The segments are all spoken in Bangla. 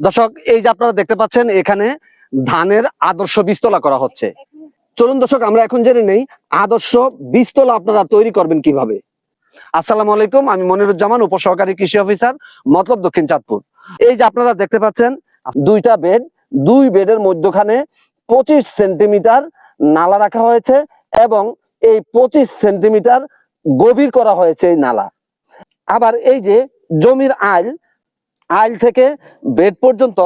দর্শক, এই যে আপনারা দেখতে পাচ্ছেন, এখানে ধানের আদর্শ বীজতলা করা হচ্ছে। চলুন দর্শক, আমরা এখন জেনে নেই আদর্শ বীজতলা আপনারা তৈরি করবেন কীভাবে। আসসালামু আলাইকুম, আমি মনিরুজ্জামান, উপসহকারী কৃষি অফিসার, মতলব দক্ষিণ চাঁদপুর। এই যে আপনারা দেখতে পাচ্ছেন, দুইটা বেড, দুই বেডের মধ্যখানে পঁচিশ সেন্টিমিটার নালা রাখা হয়েছে এবং এই পঁচিশ সেন্টিমিটার গভীর করা হয়েছে এই নালা। আবার এই যে জমির আইল আইল থেকে বেড পর্যন্ত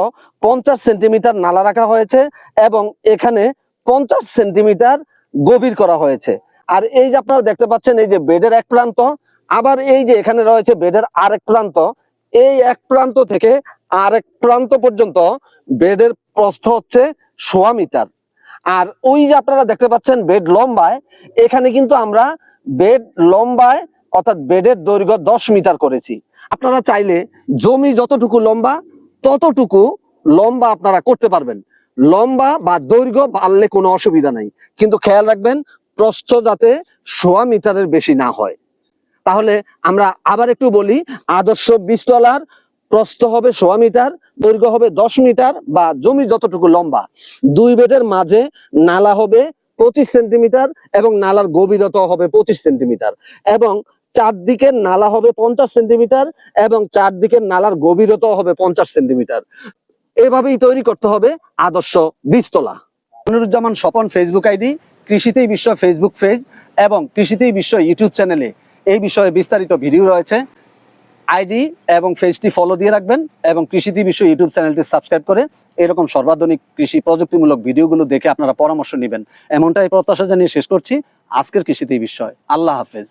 পঞ্চাশ সেন্টিমিটার নালা রাখা হয়েছে এবং এখানে পঞ্চাশ সেন্টিমিটার গভীর করা হয়েছে। আর এই যে আপনারা দেখতে পাচ্ছেন, এই যে বেডের এক প্রান্ত, আবার এই যে এখানে রয়েছে বেডের আরেক প্রান্ত, এই এক প্রান্ত থেকে আরেক প্রান্ত পর্যন্ত বেডের প্রস্থ হচ্ছে সোয়া মিটার। আর ওই যে আপনারা দেখতে পাচ্ছেন বেড লম্বায়, এখানে কিন্তু আমরা বেড লম্বায় অর্থাৎ বেডের দৈর্ঘ্য দশ মিটার করেছি। আপনারা চাইলে জমি যতটুকু লম্বা, ততটুকু লম্বা আপনারা করতে পারবেন। লম্বা বা দৈর্ঘ্য বাড়লে কোনো অসুবিধা নাই। কিন্তু খেয়াল রাখবেন, প্রস্থ যাতে সোয়া মিটারের বেশি না হয়। তাহলে আমরা আবার একটু বলি, আদর্শ বীজতলার প্রস্থ হবে সোয়া মিটার, দৈর্ঘ্য হবে দশ মিটার বা জমি যতটুকু লম্বা। দুই বেডের মাঝে নালা হবে পঁচিশ সেন্টিমিটার এবং নালার গভীরতা হবে পঁচিশ সেন্টিমিটার। এবং চারদিকের নালা হবে পঞ্চাশ সেন্টিমিটার এবং চারদিকের নালার গভীরতা হবে পঞ্চাশ সেন্টিমিটার। এভাবেই তৈরি করতে হবে আদর্শ বীজতলা। মনিরুজ্জামান স্বপন ফেসবুক আইডি, কৃষিতেই বিশ্ব ফেসবুক পেজ এবং কৃষিতেই বিশ্ব ইউটিউব চ্যানেলে এই বিষয়ে বিস্তারিত ভিডিও রয়েছে। আইডি এবং ফেজটি ফলো দিয়ে রাখবেন এবং কৃষিতে বিশ্ব ইউটিউব চ্যানেলটি সাবস্ক্রাইব করে এরকম সর্বাধুনিক কৃষি প্রযুক্তিমূলক ভিডিওগুলো দেখে আপনারা পরামর্শ নেবেন। এমনটাই প্রত্যাশা জানিয়ে শেষ করছি। আজকের কৃষিতেই বিষয় আল্লাহ হাফেজ।